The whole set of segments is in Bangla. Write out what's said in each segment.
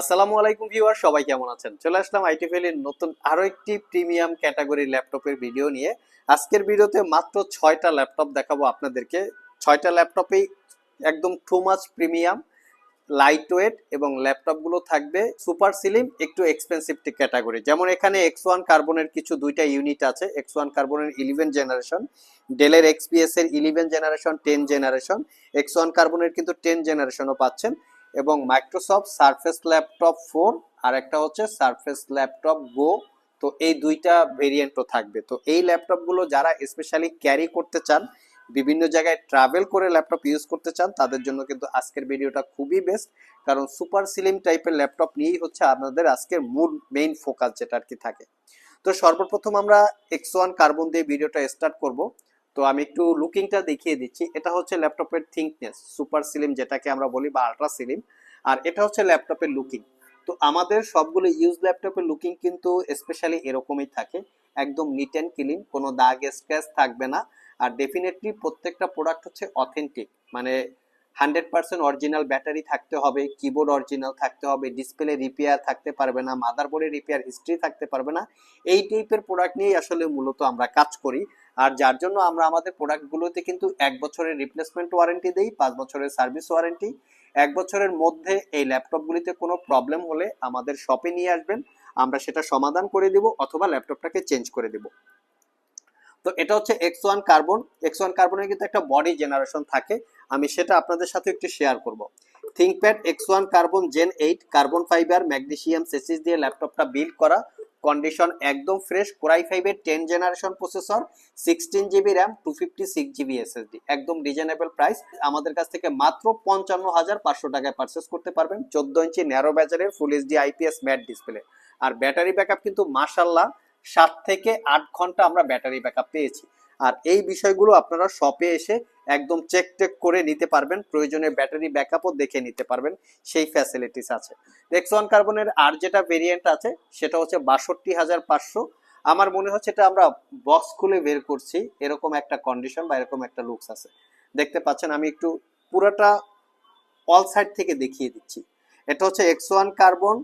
আসসালামু আলাইকুম ভিউয়ার, সবাই কেমন আছেন? চলে আসলাম আইটি ফেলির নতুন আরও একটি প্রিমিয়াম ক্যাটাগরি ল্যাপটপের ভিডিও নিয়ে। আজকের ভিডিওতে মাত্র ছয়টা ল্যাপটপ দেখাবো আপনাদেরকে। ছয়টা ল্যাপটপেই একদম too much premium light weight এবং ল্যাপটপগুলো থাকবে সুপার সিলিম একটু এক্সপেন্সিভ ক্যাটাগরি যেমন এখানে এক্স ওয়ান কার্বনের কিছু দুইটা ইউনিট আছে। এক্স ওয়ান কার্বনের ইলেভেন জেনারেশন ডেলের এক্সপিএস এর eleven generation ten generation X one কার্বনের কিন্তু টেন জেনারেশনও পাচ্ছেন। এবং মাইক্রোসফট সারফেস ল্যাপটপ ফোর আর একটা হচ্ছে সারফেস ল্যাপটপ গো তো এই দুইটা ভেরিয়েন্টও থাকবে। তো এই ল্যাপটপগুলো যারা স্পেশালি ক্যারি করতে চান, বিভিন্ন জায়গায় ট্রাভেল করে ল্যাপটপ ইউজ করতে চান, তাদের জন্য কিন্তু আজকের ভিডিওটা খুবই বেস্ট কারণ সুপার সিলিম টাইপের ল্যাপটপ নিয়েই হচ্ছে আপনাদের আজকের মূল মেইন ফোকাস যেটা আর কি থাকে। তো সর্বপ্রথম আমরা এক্স ওয়ান কার্বন দিয়ে ভিডিওটা স্টার্ট করব। তো আমি একটু লুকিংটা দেখিয়ে দিচ্ছি। এটা হচ্ছে ল্যাপটপের থিঙ্কনেস সুপার সিলিম যেটাকে আমরা বলি বা আল্ট্রা সিলিম আর এটা হচ্ছে ল্যাপটপের লুকিং তো আমাদের সবগুলো ইউজ ল্যাপটপের লুকিং কিন্তু স্পেশালি এরকমই থাকে। একদম নিট অ্যান্ড ক্লিন কোনো দাগ স্ক্র্যাচ থাকবে না। আর ডেফিনেটলি প্রত্যেকটা প্রোডাক্ট হচ্ছে অথেন্টিক মানে হান্ড্রেড পার্সেন্ট অরিজিনাল ব্যাটারি থাকতে হবে কিবোর্ড অরিজিনাল থাকতে হবে ডিসপ্লে রিপেয়ার থাকতে পারবে না মাদারবোর্ডের রিপেয়ার হিস্ট্রি থাকতে পারবে না। এই টাইপের প্রোডাক্ট নিয়েই আসলে মূলত আমরা কাজ করি। আর যার জন্য আমরা আমাদের প্রোডাক্টগুলোতে কিন্তু এক বছরের রিপ্লেসমেন্ট ওয়ারেন্টি দেই, পাঁচ বছরের সার্ভিস ওয়ারেন্টি এক বছরের মধ্যে এই ল্যাপটপগুলিতে কোনো প্রবলেম হলে আমাদের শপে নিয়ে আসবেন, আমরা সেটা সমাধান করে দেব অথবা ল্যাপটপটাকে চেঞ্জ করে দেব। তো এটা হচ্ছে X one carbon X one কার্বনের কিন্তু একটা বডি জেনারেশন থাকে। আমি সেটা আপনাদের সাথে একটু শেয়ার করব। ThinkPad X one carbon Gen eight carbon fibre magnesium chassis দিয়ে ল্যাপটপটা বিল্ড করা কন্ডিশন একদম ফ্রেশ কোরাই ফাইভের ten generation processor sixteen GB RAM two fifty six GB SSD একদম রিজনেবল প্রাইস আমাদের কাছ থেকে মাত্র পঞ্চান্ন হাজার পাঁচশো টাকায় পারচেস করতে পারবেন চোদ্দ inch narrow ব্যাজারের full HD IPS matte display আর ব্যাটারি ব্যাকআপ কিন্তু মাসাল্লাহ সাত থেকে আট ঘণ্টা আমরা ব্যাটারি ব্যাকআপ পেয়েছি। আর এই বিষয়গুলো আপনারা শপে এসে একদম চেক টেক করে নিতে পারবেন। প্রয়োজনে ব্যাটারি ব্যাকআপও দেখে নিতে পারবেন। সেই ফ্যাসিলিটিস আছে। ওয়ান কার্বনের আর যেটা ভেরিয়েন্ট আছে, সেটা হচ্ছে বাষট্টি হাজার পাঁচশো। আমার মনে হচ্ছে এটা আমরা বক্স খুলে বের করছি। এরকম একটা কন্ডিশন বা এরকম একটা লুকস আছে। দেখতে পাচ্ছেন, আমি একটু পুরোটা অল সাইড থেকে দেখিয়ে দিচ্ছি। এটা হচ্ছে এক্স ওয়ান কার্বন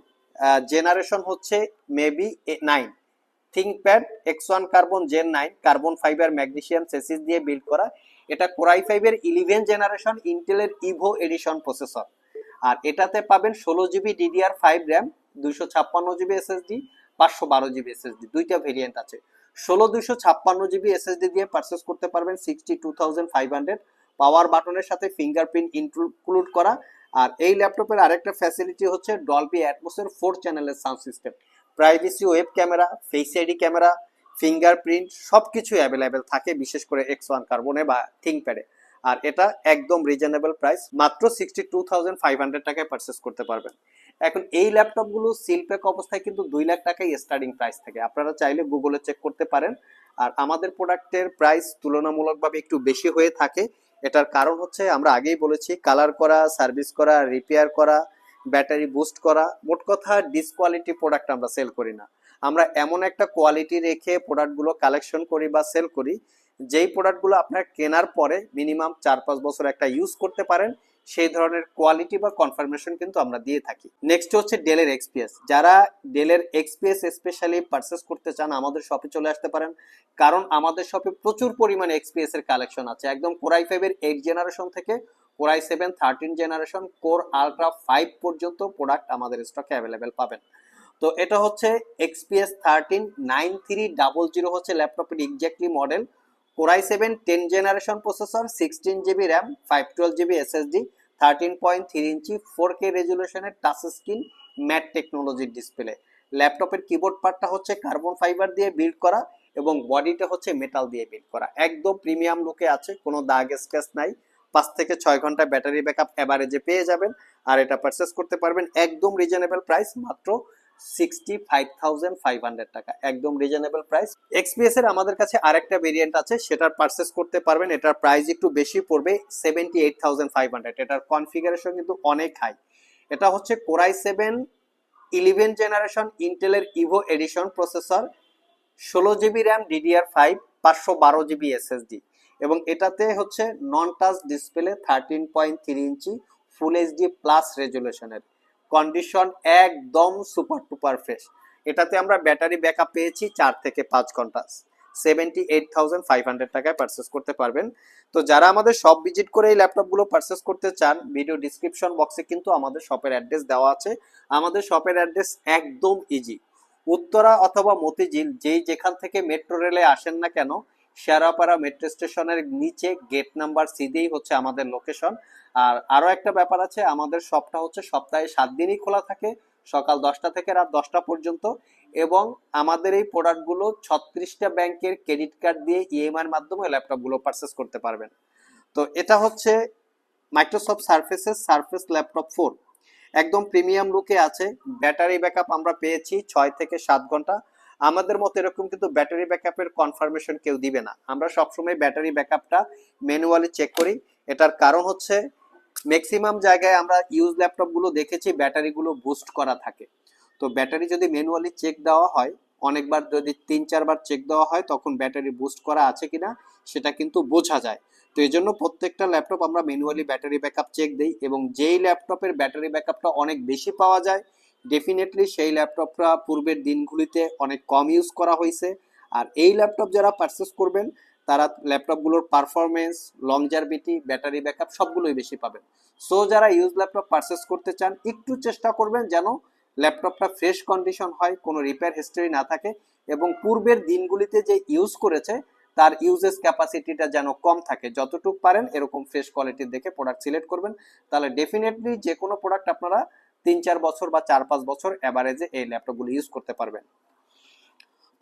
জেনারেশন হচ্ছে maybe nine ThinkPad X one carbon Gen nine carbon fibre magnesium chassis দিয়ে বিল্ড করা। এটা কোরাই ফাইভের ইলেভেন জেনারেশন ইন্টেলের ইভো এডিশন প্রসেসর আর এটাতে পাবেন ষোলো জিবি ডিডিআর ফাইভ র্যাম দুইশো ছাপ্পান্ন জিবি এসএসডি পাঁচশো বারো জিবি এসএসডি দুইটা ভেরিয়েন্ট আছে। ষোলো দুইশো ছাপ্পান্ন জিবি এসএসডি দিয়ে পারচেস করতে পারবেন sixty two thousand five hundred power বাটনের সাথে ফিঙ্গারপ্রিন্ট ইনক্লুড করা। আর এই ল্যাপটপের আরেকটা ফ্যাসিলিটি হচ্ছে ডলবি অ্যাটমোসের ফোর চ্যানেলের sound system privacy web camera face ID camera fingerprint সব কিছুই অ্যাভেলেবেল থাকে, বিশেষ করে এক্স ওয়ান কার্বনে বা থিঙ্কপ্যাডে আর এটা একদম রিজনেবল প্রাইস মাত্র sixty two thousand five hundred টাকায় পারচেস করতে পারবেন। এখন এই ল্যাপটপগুলো সিলপ্যাক অবস্থায় কিন্তু দুই লাখ টাকাই স্টার্টিং প্রাইস থাকে। আপনারা চাইলে গুগলে চেক করতে পারেন। আর আমাদের প্রোডাক্টের প্রাইস তুলনামূলকভাবে একটু বেশি হয়ে থাকে। এটার কারণ হচ্ছে আমরা আগেই বলেছি কালার করা সার্ভিস করা রিপেয়ার করা ব্যাটারি বুস্ট করা, মোট কথা ডিসকোয়ালিটি প্রোডাক্ট আমরা সেল করি না। আমরা এমন একটা কোয়ালিটি রেখে প্রোডাক্টগুলো কালেকশন করি বা সেল করি, যেই প্রোডাক্টগুলো আপনার কেনার পরে মিনিমাম চার পাঁচ বছর একটা ইউজ করতে পারেন, সেই ধরনের কোয়ালিটি বা কনফার্মেশন কিন্তু আমরা দিয়ে থাকি। নেক্সট হচ্ছে ডেলের এক্সপিএস যারা ডেলের এক্সপিএস স্পেশালি পারচেস করতে চান, আমাদের শপে চলে আসতে পারেন। কারণ আমাদের শপে প্রচুর পরিমাণে এক্সপিএস এর কালেকশন আছে। একদম কোরাই ফাইভের এইট জেনারেশন থেকে Core i seven thirteen generation core ultra five পর্যন্ত প্রোডাক্ট আমাদের স্টকে অ্যাভেলেবেল পাবেন। তো এটা হচ্ছে XPS thirteen nine three double zero হচ্ছে ল্যাপটপের exactly model Core i seven ten generation processor sixteen GB RAM five twelve GB SSD thirteen point three inch four K রেজুলেশনের touch screen matte টেকনোলজির ডিসপ্লে ল্যাপটপের কিবোর্ড পার্টটা হচ্ছে কার্বন ফাইবার দিয়ে বিল্ড করা এবং বডিটা হচ্ছে মেটাল দিয়ে বিল্ড করা। একদম প্রিমিয়াম লুকে আছে, কোনো দাগ স্ক্র্যাচ নাই। পাঁচ থেকে ছয় ঘণ্টা ব্যাটারি ব্যাকআপ অ্যাভারেজে পেয়ে যাবেন আর এটা পারচেস করতে পারবেন একদম রিজনেবল প্রাইস মাত্র sixty five thousand five hundred টাকা, একদম রিজনেবল প্রাইস এক্সপিএস এর আমাদের কাছে আরেকটা ভেরিয়েন্ট আছে, সেটার পারচেস করতে পারবেন, এটার প্রাইস একটু বেশি পড়বে seventy eight thousand five hundred এটার কনফিগারেশন কিন্তু অনেক হাই এটা হচ্ছে Core i seven eleven generation ইন্টেলের ইভো এডিশন প্রসেসর ষোলো জিবি র্যাম ডিডিআর ফাইভ পাঁচশো বারো জিবি এসএসডি এবং এটাতে হচ্ছে non touch display thirteen point three inch full HD plus রেজুলেশনের condition একদম সুপার টুপার ফ্রেশ এটাতে আমরা ব্যাটারি ব্যাকআপ পেয়েছি চার থেকে পাঁচ ঘণ্টা। Seventy eight thousand five hundred টাকায় পারচেস করতে পারবেন। তো যারা আমাদের শপ ভিজিট করে এই ল্যাপটপগুলো পারচেস করতে চান ভিডিও ডিসক্রিপশন বক্সে কিন্তু আমাদের শপের অ্যাড্রেস দেওয়া আছে। আমাদের শপের অ্যাড্রেস একদম ইজি উত্তরা অথবা মতিঝিল, যেই যেখান থেকে মেট্রো রেলে আসেন না কেন শেরাপাড়া মেট্রো স্টেশনের নিচে গেট নাম্বার সিদেই হচ্ছে আমাদের লোকেশন আর আরও একটা ব্যাপার আছে, আমাদের শপটা হচ্ছে সপ্তাহে সাত দিনই খোলা থাকে, সকাল দশটা থেকে রাত দশটা পর্যন্ত। এবং আমাদের এই প্রোডাক্টগুলো ছত্রিশটা ব্যাংকের ক্রেডিট কার্ড দিয়ে ইএমআই এর মাধ্যমে ল্যাপটপগুলো পারচেস করতে পারবেন। তো এটা হচ্ছে মাইক্রোসফট সার্ফেসের সার্ফেস ল্যাপটপ ফোর একদম প্রিমিয়াম লুকে আছে। ব্যাটারি ব্যাকআপ আমরা পেয়েছি ছয় থেকে সাত ঘণ্টা। আমাদের মতো এরকম কিন্তু ব্যাটারি ব্যাকআপের কনফার্মেশন কেউ দিবে না। আমরা সবসময় ব্যাটারি ব্যাকআপটা ম্যানুয়ালি চেক করি। এটার কারণ হচ্ছে ম্যাক্সিমাম জায়গায় আমরা ইউজ ল্যাপটপগুলো দেখেছি ব্যাটারিগুলো বুস্ট করা থাকে। তো ব্যাটারি যদি ম্যানুয়ালি চেক দেওয়া হয়, অনেকবার যদি তিন, চারবার চেক দেওয়া হয়, তখন ব্যাটারি বুস্ট করা আছে কিনা, সেটা কিন্তু বোঝা যায়। তো এই জন্য প্রত্যেকটা ল্যাপটপ আমরা ম্যানুয়ালি ব্যাটারি ব্যাকআপ চেক দিই এবং যেই ল্যাপটপের ব্যাটারি ব্যাকআপটা অনেক বেশি পাওয়া যায় ডেফিনেটলি সেই ল্যাপটপটা পূর্বের দিনগুলিতে অনেক কম ইউজ করা হয়েছে। আর এই ল্যাপটপ যারা পারচেস করবেন, তারা ল্যাপটপগুলোর পারফরমেন্স লংজারভিটি ব্যাটারি ব্যাকআপ সবগুলোই বেশি পাবেন। সো যারা ইউজ ল্যাপটপ পারচেস করতে চান, একটু চেষ্টা করবেন যেন ল্যাপটপটা ফ্রেশ কন্ডিশন হয়, কোনো রিপেয়ার হিস্টরি না থাকে এবং পূর্বের দিনগুলিতে যে ইউজ করেছে, তার ইউজেস ক্যাপাসিটিটা যেন কম থাকে। যতটুকু পারেন এরকম ফ্রেশ কোয়ালিটির দেখে প্রোডাক্ট সিলেক্ট করবেন। তাহলে ডেফিনেটলি যে কোনো প্রোডাক্ট আপনারা তিন চার বছর বা চার পাঁচ বছর অ্যাভারেজে এই ল্যাপটপগুলো ইউজ করতে পারবেন।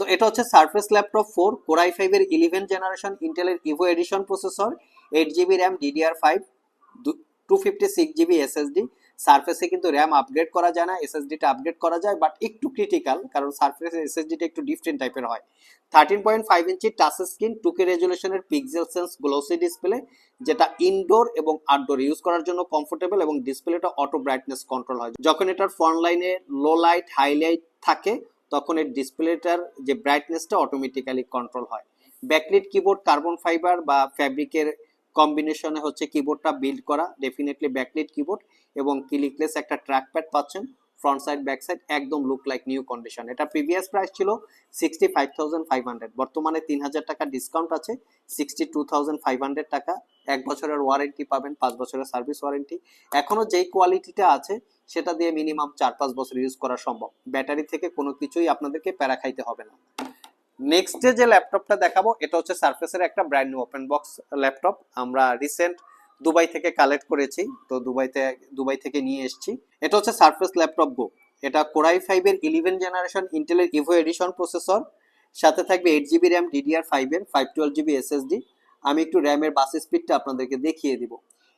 তো এটা হচ্ছে Surface laptop four Core i ফাইভের ইলেভেন জেনারেশন ইন্টেলের Evo edition processor eight GB RAM DDR five two fifty six GB SSD সার্ফেসে কিন্তু র্যাম আপগ্রেড করা যায় না এসএসডিটা আপগ্রেড করা যায় বাট একটু ক্রিটিক্যাল কারণ সার্ফেসের এসএসডিটা একটু ডিফারেন্ট টাইপের হয়। Thirteen point five inch touch screen টুকে রেজুলেশনের পিক্সেল সেন্স গ্লোসি ডিসপ্লে যেটা ইনডোর এবং আউটডোর ইউজ করার জন্য কমফোর্টেবল এবং ডিসপ্লেটা অটো ব্রাইটনেস কন্ট্রোল হয়। যখন এটার ফ্রন্ট লাইনে লো লাইট হাইলাইট থাকে, তখন এর ডিসপ্লেটার যে ব্রাইটনেসটা অটোমেটিক্যালি কন্ট্রোল হয়। ব্যাকলিট কিবোর্ড কার্বন ফাইবার বা ফ্যাব্রিকের কম্বিনেশনে হচ্ছে কিবোর্ডটা বিল্ড করা ডেফিনেটলি ব্যাকলিট কিবোর্ড এবং ক্লিকলেস একটা ট্র্যাকপ্যাড পাচ্ছেন ফ্রন্ট সাইড ব্যাক সাইড একদম লুক লাইক নিউ কন্ডিশন এটা প্রিভিয়াস প্রাইস ছিল sixty five thousand five hundred বর্তমানে তিন হাজার টাকা ডিসকাউন্ট আছে sixty two thousand five hundred টাকা। এক বছরের ওয়ারেন্টি পাবেন, পাঁচ বছরের সার্ভিস ওয়ারেন্টি এখনও যেই কোয়ালিটিটা আছে, সেটা দিয়ে মিনিমাম চার পাঁচ বছর ইউজ করা সম্ভব। ব্যাটারি থেকে কোনো কিছুই আপনাদেরকে প্যারা খাইতে হবে না। নেক্সট যে ল্যাপটপটা দেখাবো, এটা হচ্ছে সার্ফেসের একটা brand new open box laptop আমরা রিসেন্ট দুবাই থেকে কালেক্ট করেছি, তো দুবাইতে দুবাই থেকে নিয়ে এসেছি। এটা হচ্ছে সার্ফেস ল্যাপটপ গো এটা কোরাই ফাইভের ইলেভেন জেনারেশন ইন্টেলের ইভো এডিশন প্রসেসর সাথে থাকবে এইট জিবি র্যাম ডিডিআর ফাইভের ফাইভ টুয়েলভ জিবি এসএসডি আমি একটু র্যামের বাস স্পিডটা আপনাদেরকে দেখিয়ে দিব।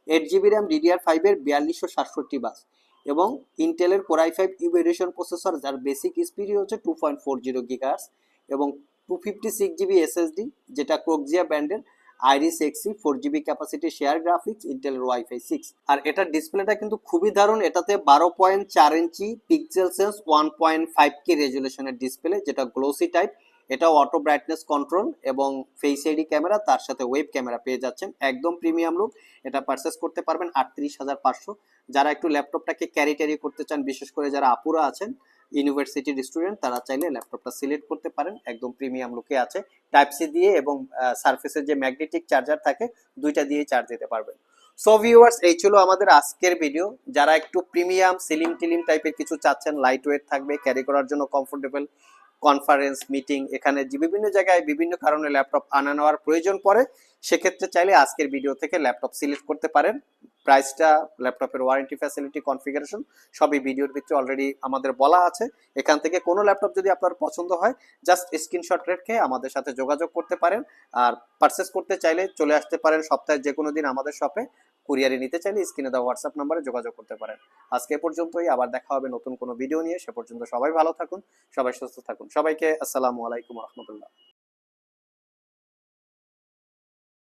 এইট জিবি র্যাম ডিডিআর ফাইভের বিয়াল্লিশশো সাতষট্টি বাস এবং ইন্টেলের Core i five Evo edition processor যার বেসিক স্পিড হচ্ছে টু পয়েন্ট ফোর জিরো গিগার্স এবং two fifty six GB SSD যেটা ক্রোকজিয়া ব্র্যান্ডের Iris Xe four GB capacity share graphics ইন্টেলের ওয়াইফাই সিক্স আর এটার ডিসপ্লেটা কিন্তু খুবই দারুণ, এটাতে বারো পয়েন্ট চার inch PixelSense one point five K রেজুলেশনের display যেটা গ্লোসি টাইপ এটাও অটো ব্রাইটনেস কন্ট্রোল এবং ফেস আইডি ক্যামেরা তার সাথে ওয়েব ক্যামেরা পেয়ে যাচ্ছেন। একদম প্রিমিয়াম লুক এটা পারচেস করতে পারবেন আটত্রিশ হাজার পাঁচশো। যারা একটু ল্যাপটপটাকে ক্যারি ট্যারি করতে চান, বিশেষ করে যারা আপুরা আছেন ইউনিভার্সিটির স্টুডেন্ট তারা চাইলে ল্যাপটপটা সিলেক্ট করতে পারেন। একদম প্রিমিয়াম লুকে আছে। টাইপ সি দিয়ে এবং সার্ফেসের যে ম্যাগনেটিক চার্জার থাকে, দুইটা দিয়ে চার্জ দিতে পারবেন। সো ভিউয়ার্স এই ছিল আমাদের আজকের ভিডিও যারা একটু প্রিমিয়াম সিলিং টিলিং টাইপের কিছু চাচ্ছেন লাইট ওয়েট থাকবে ক্যারি করার জন্য কমফোর্টেবল কনফারেন্স মিটিং এখানে যে বিভিন্ন জায়গায় বিভিন্ন কারণে ল্যাপটপ আনা নেওয়ার প্রয়োজন পড়ে, সেক্ষেত্রে চাইলে আজকের ভিডিও থেকে ল্যাপটপ সিলেক্ট করতে পারেন। প্রাইসটা, ল্যাপটপের ওয়ারেন্টি ফ্যাসিলিটি কনফিগারেশন সবই ভিডিওর ভিতরে অলরেডি আমাদের বলা আছে। এখান থেকে কোনো ল্যাপটপ যদি আপনার পছন্দ হয় জাস্ট স্ক্রিনশট রেখে আমাদের সাথে যোগাযোগ করতে পারেন। আর পারচেস করতে চাইলে চলে আসতে পারেন সপ্তাহে যে কোনো দিন আমাদের শপে কুরিয়ারে নিতে চাইলে স্ক্রিনে দেওয়া হোয়াটসঅ্যাপ নাম্বারে যোগাযোগ করতে পারেন। আজকে পর্যন্তই, আবার দেখা হবে নতুন কোনো ভিডিও নিয়ে। সে পর্যন্ত সবাই ভালো থাকুন, সবাই সুস্থ থাকুন। সবাইকে আসসালামু আলাইকুম রহমতুল্লাহ।